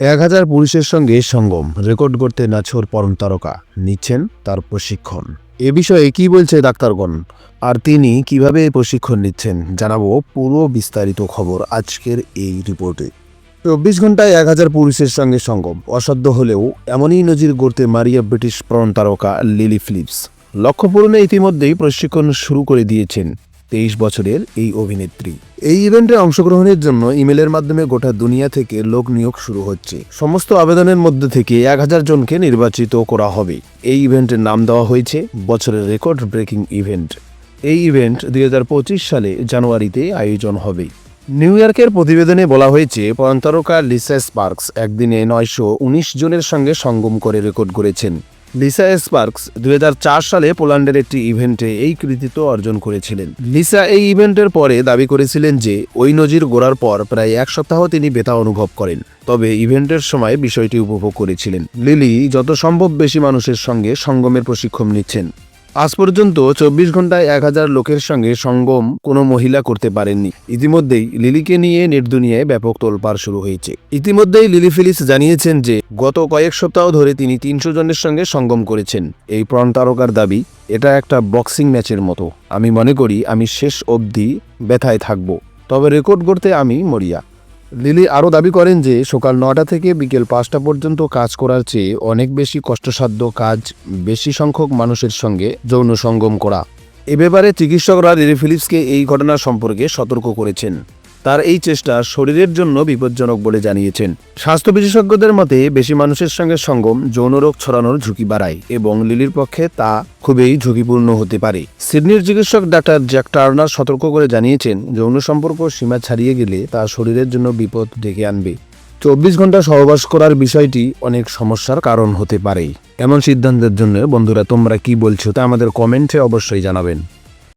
এক হাজার পুরুষের সঙ্গে সঙ্গম রেকর্ড করতে নাছোর পরম তারকা নিচ্ছেন তার প্রশিক্ষণ। এ বিষয়ে কি বলছে ডাক্তারগণ? আর তিনি কীভাবে প্রশিক্ষণ নিচ্ছেন? জানাব পুরো বিস্তারিত খবর আজকের এই রিপোর্টে। চব্বিশ ঘন্টায় এক হাজার পুরুষের সঙ্গে সঙ্গম। অসাধ্য হলেও এমনই নজির গড়তে মারিয়া ব্রিটিশ প্রণ তারকা লিলি ফিলিপস। লক্ষ্য পূরণে ইতিমধ্যেই প্রশিক্ষণ শুরু করে দিয়েছেন। তেইশ বছরের এই অভিনেত্রী। এই ইভেন্টে অংশগ্রহণের জন্য ইমেলের মাধ্যমে গোটা দুনিয়া থেকে লোক নিয়োগ শুরু হচ্ছে। সমস্ত আবেদনের মধ্যে থেকে এক হাজার জনকে নির্বাচিত করা হবে। এই ইভেন্টের নাম দেওয়া হয়েছে বছরের রেকর্ড ব্রেকিং ইভেন্ট এই ইভেন্ট দুই হাজার পঁচিশ সালে জানুয়ারিতে আয়োজন হবে। নিউ ইয়র্কের প্রতিবেদনে বলা হয়েছে পয়ন্তরকা লিসেস পার্কস একদিনে নয়শো উনিশ জনের সঙ্গে সঙ্গম করে রেকর্ড করেছেন। লিসা স্পার্কস দু হাজার চার সালে পোল্যান্ডের একটি ইভেন্টে এই কৃতিত্ব অর্জন করেছিলেন। লিসা এই ইভেন্টের পরে দাবি করেছিলেন যে, ওই নজির গোড়ার পর প্রায় এক সপ্তাহ তিনি বেতা অনুভব করেন। তবে ইভেন্টের সময় বিষয়টি উপভোগ করেছিলেন। লিলি যত সম্ভব বেশি মানুষের সঙ্গে সঙ্গমের প্রশিক্ষণ নিচ্ছেন। আজ পর্যন্ত চব্বিশ ঘন্টায় এক হাজার লোকের সঙ্গে সঙ্গম কোনো মহিলা করতে পারেননি। ইতিমধ্যেই লিলিকে নিয়ে নেট দুনিয়ায় ব্যাপক তোলপাড় শুরু হয়েছে। ইতিমধ্যেই লিলি ফিলিস জানিয়েছেন যে, গত কয়েক সপ্তাহ ধরে তিনি তিনশো জনের সঙ্গে সঙ্গম করেছেন। এই প্রণ তারকার দাবি, এটা একটা বক্সিং ম্যাচের মতো। আমি মনে করি আমি শেষ অবধি ব্যথায় থাকব। তবে রেকর্ড করতে আমি মরিয়া। লিলি আরও দাবি করেন যে সকাল নটা থেকে বিকেল পাঁচটা পর্যন্ত কাজ করার চেয়ে অনেক বেশি কষ্টসাধ্য কাজ বেশি সংখ্যক মানুষের সঙ্গে যৌন সঙ্গম করা। এ ব্যাপারে চিকিৎসকরা লিলি ফিলিপসকে এই ঘটনা সম্পর্কে সতর্ক করেছেন। তার এই চেষ্টা শরীরের জন্য বিপজ্জনক বলে জানিয়েছেন। স্বাস্থ্য বিশেষজ্ঞদের মতে, বেশি মানুষের সঙ্গে সঙ্গম যৌন রোগ ছড়ানোর ঝুঁকি বাড়ায় এবং লিলির পক্ষে তা খুবই ঝুঁকিপূর্ণ হতে পারে। সিডনির চিকিৎসক ডাক্তার জ্যাক টার্নার সতর্ক করে জানিয়েছেন, যৌন সম্পর্ক সীমা ছাড়িয়ে গেলে তা শরীরের জন্য বিপদ ডেকে আনবে। চব্বিশ ঘণ্টা সহবাস করার বিষয়টি অনেক সমস্যার কারণ হতে পারে। এমন সিদ্ধান্তের জন্য বন্ধুরা, তোমরা কি বলছো তা আমাদের কমেন্টে অবশ্যই জানাবেন।